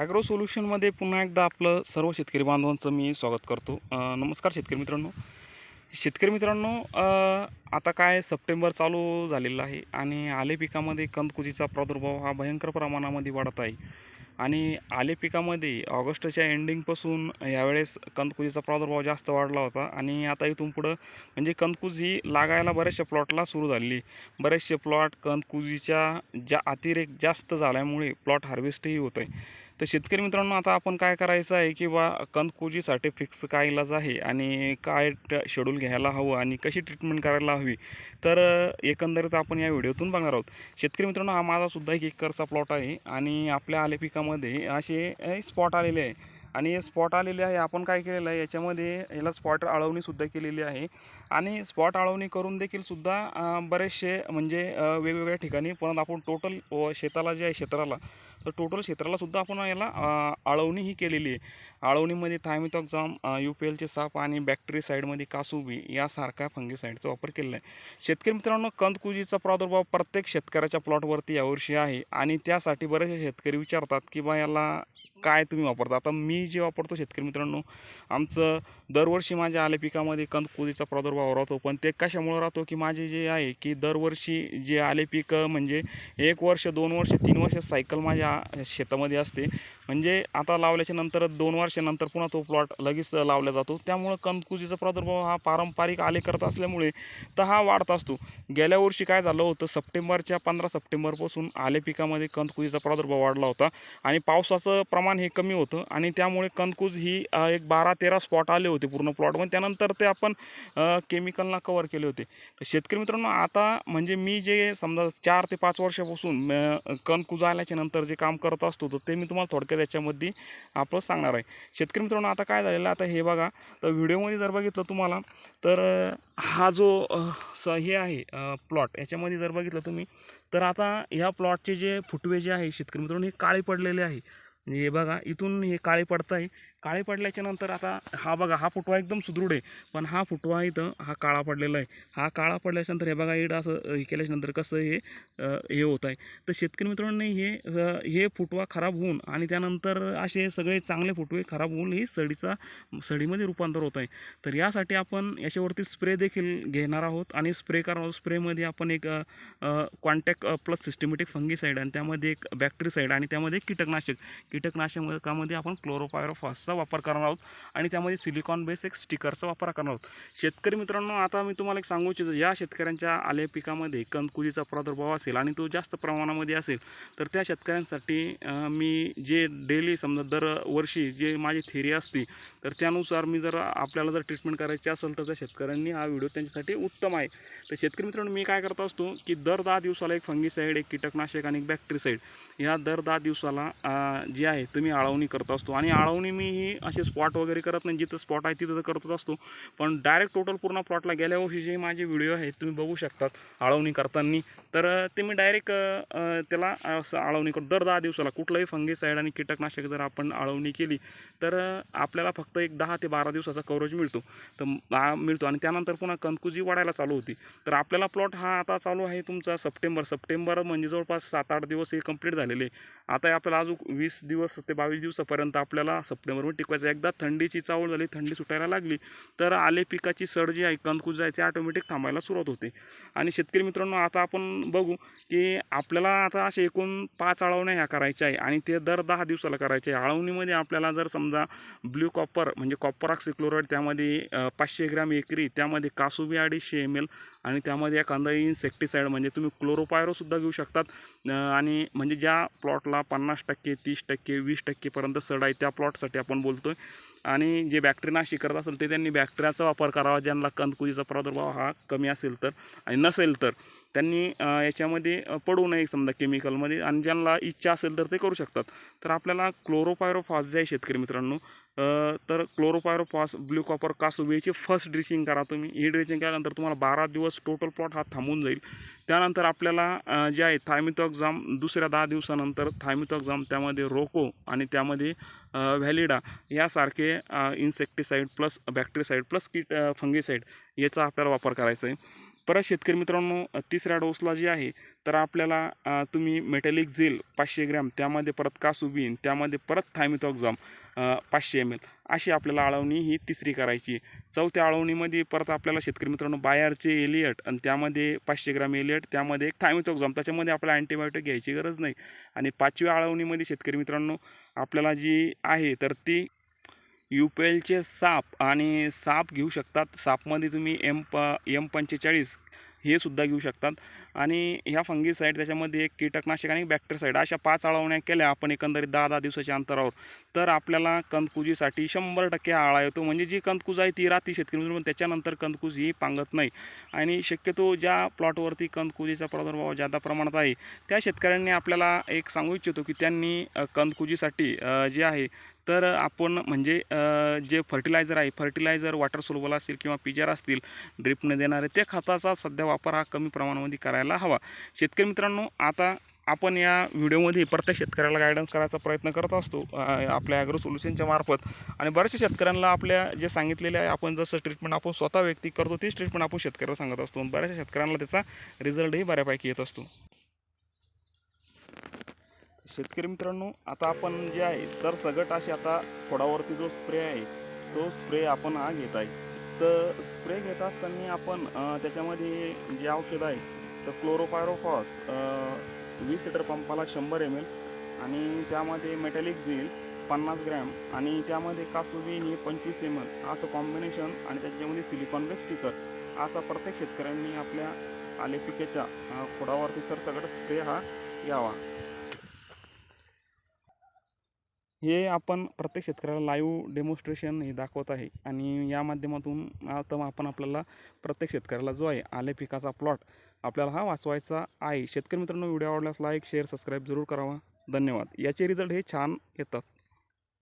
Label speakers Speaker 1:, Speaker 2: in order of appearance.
Speaker 1: Agro सोल्युशनमध्ये पुन्हा एकदा आपलं सर्व शेतकरी बांधवांचं मी स्वागत करतो. नमस्कार शेतकरी मित्रांनो. शेतकरी मित्रांनो आता काय सप्टेंबर चालू झालेलं आहे आणि आले पिकामध्ये कंदकुजीचा प्रादुर्भाव हा भयंकर प्रमाणामध्ये वाढत आहे. आणि आले पिकामध्ये ऑगस्टच्या एंडिंगपासून यावेळेस कंदकुजीचा प्रादुर्भाव जास्त वाढला होता आणि आता इथून पुढं म्हणजे कंदकुज ही लागायला बऱ्याचशा प्लॉटला सुरू झालेली. बरेचसे प्लॉट कंदकुजीच्या ज्या अतिरेक जास्त झाल्यामुळे प्लॉट हार्वेस्टही होत आहे तर शेतकरी मित्रांनो आता आपण काय करायचं आहे किंवा कंदकुजीसाठी फिक्स काय इलाज आहे आणि काय शेड्यूल घ्यायला हवं आणि कशी ट्रीटमेंट करायला हवी तर एकंदरीत आपण या व्हिडिओतून बघणार आहोत. शेतकरी मित्रांनो हा माझासुद्धा एक एकरचा प्लॉट आहे आणि आपल्या आले पिकामध्ये असे स्पॉट आलेले आहे. आणि हे स्पॉट आलेले आहे आपण काय केलेलं आहे याच्यामध्ये याला स्पॉट आळवणीसुद्धा केलेली आहे. आणि स्पॉट आळवणी करून देखील सुद्धा बरेचसे म्हणजे वेगवेगळ्या ठिकाणी परत आपण टोटल शेताला जे आहे क्षेत्राला तर टोटल क्षेत्रालासुद्धा आपण याला आळवणी ही केलेली आहे. आळवणीमध्ये थायमिथॉक्झाम यू पी एलचे साप आणि बॅक्टेरी साईडमध्ये कासुबी यासारख्या फंगीसाईडचा वापर केलेला आहे. शेतकरी मित्रांनो कंदकुजीचा प्रादुर्भाव प्रत्येक शेतकऱ्याच्या प्लॉटवरती यावर्षी आहे आणि त्यासाठी बरेचसे शेतकरी विचारतात की बा याला काय तुम्ही वापरता? आता मी जे वापरतो शेतकरी मित्रांनो आमचं दरवर्षी माझ्या आले पिकामध्ये कंदकुजीचा प्रादुर्भाव राहतो पण ते कशामुळं राहतो की माझे जे आहे की दरवर्षी जे आले पीक म्हणजे एक वर्ष दोन वर्ष तीन वर्ष सायकल माझ्या शेतामध्ये असते. म्हणजे आता लावल्याच्या नंतर दोन वर्षानंतर पुन्हा तो प्लॉट लगेच लावला जातो. त्यामुळं कंदकुजीचा प्रादुर्भाव हा पारंपरिक आले करत असल्यामुळे तर हा वाढत असतो. गेल्या वर्षी काय झालं होतं? सप्टेंबरच्या पंधरा सप्टेंबरपासून आले पिकामध्ये कंदकुजीचा प्रादुर्भाव वाढला होता. आणि पावसाचं प्रमाण हे कमी होतं. आणि त्यामुळे कंदकुज ही एक बारा तेरा स्पॉट आले होते पूर्ण प्लॉटमध्ये त्यानंतर ते आपण केमिकलला कवर केले होते. तर शेतकरी मित्रांनो आता म्हणजे मी जे समजा चार ते पाच वर्षापासून कंदकुज कणकुज आल्याच्यानंतर जे काम करत असतो तर ते मी तुम्हाला थोडक्यात याच्यामध्ये आपलं सांगणार आहे. शेतकरी मित्रांनो आता काय झालेलं आता हे बघा तर व्हिडिओमध्ये जर बघितलं तुम्हाला तर हा जो स हे आहे प्लॉट याच्यामध्ये जर बघितलं तुम्ही तर आता ह्या प्लॉटचे जे फुटवे जे आहे शेतकरी मित्रांनो हे काळे पडलेले आहे. हे बघा इथून हे काळे पडत आहे काळे पडल्याच्या नंतर आता हा बघा हा फुटवा एकदम सुदृढ आहे. पण हा फुटवा इथं हा काळा पडलेला आहे. हा काळा पडल्याच्या नंतर हे बघा इड असं हे केल्याच्यानंतर कसं हे हे होत आहे. तर शेतकरी मित्रांनो हे हे फुटवा खराब होऊन आणि त्यानंतर असे सगळे चांगले फुटवे खराब होऊन ही सडीचा सडीमध्ये रूपांतर होत आहे. तर यासाठी आपण याच्यावरती स्प्रे देखील घेणार आहोत आणि स्प्रे करणार आहोत. स्प्रेमध्ये आपण एक कॉन्टॅक्ट प्लस सिस्टमॅटिक फंगीसाईड आणि त्यामध्ये एक बॅक्टेरिसाईड आणि त्यामध्ये कीटकनाशक. कीटकनाशकामध्ये आपण क्लोरोपायरोफॉसचा वापर करणार आहोत आणि त्यामध्ये सिलिकॉन बेस एक स्टिकरचा वापर करणार आहोत. शेतकरी मित्रांनो आता मी तुम्हाला एक सांगू इच्छितो या शेतकऱ्यांच्या आले पिकामध्ये कंदकुलीचा प्रादुर्भाव असेल आणि तो जास्त प्रमाणामध्ये असेल तर त्या शेतकऱ्यांसाठी मी जे डेली समजा दरवर्षी जे माझी थेरी असते तर त्यानुसार मी जर आपल्याला जर ट्रीटमेंट करायची असेल तर त्या शेतकऱ्यांनी हा व्हिडिओ त्यांच्यासाठी उत्तम आहे. तर शेतकरी मित्रांनो मी काय करत असतो की दर दहा दिवसाला एक फंगीसाईड एक कीटकनाशक आणि एक बॅक्टेरिसाईड ह्या दर दहा दिवसाला जे आहे तुम्ही आळवणी करत असतो. आणि आळवणी मी मी असे स्पॉट वगैरे करत नाही. जिथं स्पॉट आहे तिथं तर करतच असतो. पण डायरेक्ट टोटल पूर्ण प्लॉटला गेल्यावर्षी जे माझे व्हिडिओ आहेत तुम्ही बघू शकतात. आळवणी करताना. तर ते मी डायरेक्ट त्याला असं आळवणी करतो दर दहा दिवसाला कुठलंही फंगीसाईड आणि कीटकनाशक जर आपण आळवणी केली तर आपल्याला फक्त एक दहा ते बारा दिवसाचा कवरेज मिळतो. तर मिळतो. आणि त्यानंतर पुन्हा कंदकुजी वाढायला चालू होती. तर आपल्याला प्लॉट हा आता चालू आहे तुमचा सप्टेंबर. सप्टेंबर म्हणजे जवळपास सात आठ दिवस हे कंप्लीट झालेले. आहे. आता आपल्याला अजून वीस दिवस ते बावीस दिवसापर्यंत आपल्याला सप्टेंबरमध्ये टिकवायचं एकदा थंडीची चावळ झाली थंडी सुटायला लागली तर आले पिकाची सड जी आहे कंदकुज आहे ती ऑटोमॅटिक थांबायला सुरुवात होते. आणि शेतकरी मित्रांनो आता आपण बघू की आपल्याला आता असे एकूण पाच आळवण्या ह्या करायच्या आहे आणि ते दर दहा दिवसाला करायचे आहे. आळवणीमध्ये आपल्याला जर समजा ब्ल्यू कॉपर म्हणजे कॉपर ऑक्सिक्लोराईड त्यामध्ये पाचशे ग्रॅम एकरी त्यामध्ये कासुबी अडीचशे एम एल आणि त्यामध्ये एखादा इन्सेक्टिसाईड म्हणजे तुम्ही क्लोरोपायरोसुद्धा घेऊ शकतात. आणि म्हणजे ज्या प्लॉटला पन्नास टक्के तीस टक्के वीस टक्केपर्यंत सड आहे त्या प्लॉटसाठी आपण बोलतो आहे आणि जे बॅक्टेरियानाशी करत असेल ते त्यांनी बॅक्टेरियाचा वापर करावा ज्यांना कंदकुजीचा प्रादुर्भाव हा कमी असेल तर आणि नसेल तर. त्यांनी याच्यामध्ये पडू नये समजा केमिकलमध्ये आणि ज्यांना इच्छा असेल तर ते करू शकतात. तर आपल्याला क्लोरोपायरोफॉस जे आहे शेतकरी मित्रांनो तर क्लोरोपायरोफॉस ब्ल्यू कॉपर कासुबी याची फर्स्ट ड्रेसिंग करा तुम्ही. ही ड्रेसिंग केल्यानंतर तुम्हाला बारा दिवस टोटल प्लॉट हा थांबून जाईल. त्यानंतर आपल्याला जे आहे थायमिथॉक्झाम दुसऱ्या दहा दिवसानंतर थायमिथॉक्झाम त्यामध्ये रोको आणि त्यामध्ये व्हॅलिडा यासारखे इन्सेक्टिसाईड प्लस बॅक्टेरिसाईड प्लस कीट फंगिसाईड याचा आपल्याला वापर करायचा आहे. परत शेतकरी मित्रांनो तिसऱ्या डोसला जे आहे तर आपल्याला तुम्ही मेटॅलिक झेल पाचशे ग्रॅम त्यामध्ये परत कासुबीन त्यामध्ये परत थायमिथॉक्झाम पाचशे एम एल अशी आपल्याला आळवणी ही तिसरी करायची. चौथ्या आळवणीमध्ये परत आपल्याला शेतकरी मित्रांनो बायरचे एलियट आणि त्यामध्ये पाचशे ग्रॅम एलियट त्यामध्ये एक थायमिथॉक्झाम त्याच्यामध्ये आपल्याला अँटीबायोटिक घ्यायची गरज नाही. आणि पाचव्या आळवणीमध्ये शेतकरी मित्रांनो आपल्याला जी आहे तर ती यू पी एलचे साप आणि साप घेऊ शकतात. सापमध्ये तुम्ही एम प एम पंचेचाळीस हे सुद्धा घेऊ शकतात. आणि ह्या फंगीसाईड त्याच्यामध्ये एक कीटकनाशक आणि बॅक्टेरिसाईड अशा पाच आळवण्या केल्या आपण एकंदरीत दहा दहा दिवसाच्या अंतरावर. तर आपल्याला कंदकुजीसाठी शंभर टक्के आळा येतो. म्हणजे जी कंदकुज आहे ती राहते शेतकरी पण त्याच्यानंतर कंदकुज ही पांगत नाही. आणि शक्यतो ज्या प्लॉटवरती कंदकुजीचा प्रादुर्भाव जादा प्रमाणात आहे त्या शेतकऱ्यांनी आपल्याला एक सांगू इच्छितो की त्यांनी कंदकुजीसाठी जे आहे तर आपण म्हणजे जे फर्टिलायझर आहे फर्टिलायझर वॉटर सोलबल असतील किंवा पिजर असतील ड्रिपने देणारे त्या खताचा सध्या वापर हा कमी प्रमाणामध्ये करायला हवा. शेतकरी मित्रांनो आता आपण या व्हिडिओमध्ये प्रत्येक शेतकऱ्याला गायडन्स करायचा प्रयत्न करत असतो आपल्या ॲग्रो सोल्युशनच्या मार्फत. आणि बऱ्याचशा शेतकऱ्यांना आपल्या जे सांगितलेले आहे आपण जसं ट्रीटमेंट आपण स्वतः व्यक्ती करतो तीच ट्रीटमेंट आपण शेतकऱ्याला सांगत असतो. आणि बऱ्याचशा शेतकऱ्यांना त्याचा रिझल्टही बऱ्यापैकी येत असतो. शेतकरी मित्रांनो आता आपण जे आहे तर सगट अशी आता खोडावरती जो स्प्रे आहे तो स्प्रे आपण हा घेत आहे. तर स्प्रे घेत असताना आपण त्याच्यामध्ये जे औषध आहे तर क्लोरोपायरोफॉस वीस लिटर पंपाला शंभर एम एल आणि त्यामध्ये मेटॅलिक झील पन्नास ग्रॅम आणि त्यामध्ये कासुबीन हे पंचवीस एम एल असं कॉम्बिनेशन आणि त्याच्यामध्ये सिलिकॉन बेस स्टिकर असा प्रत्येक शेतकऱ्यांनी आपल्या आलेपिकेच्या पिकेच्या खोडावरती सर सगळं स्प्रे हा घ्यावा. हे आपण प्रत्येक शेतकऱ्याला लाईव्ह डेमॉन्स्ट्रेशन हे दाखवत आहे. आणि या माध्यमातून आता आपण आपल्याला प्रत्येक शेतकऱ्याला जो आहे आले पिकाचा प्लॉट आपल्याला हा वाचवायचा आहे. शेतकरी मित्रांनो व्हिडिओ आवडल्यास लाईक शेअर सबस्क्राईब जरूर करावा. धन्यवाद. याचे रिझल्ट हे छान येतात.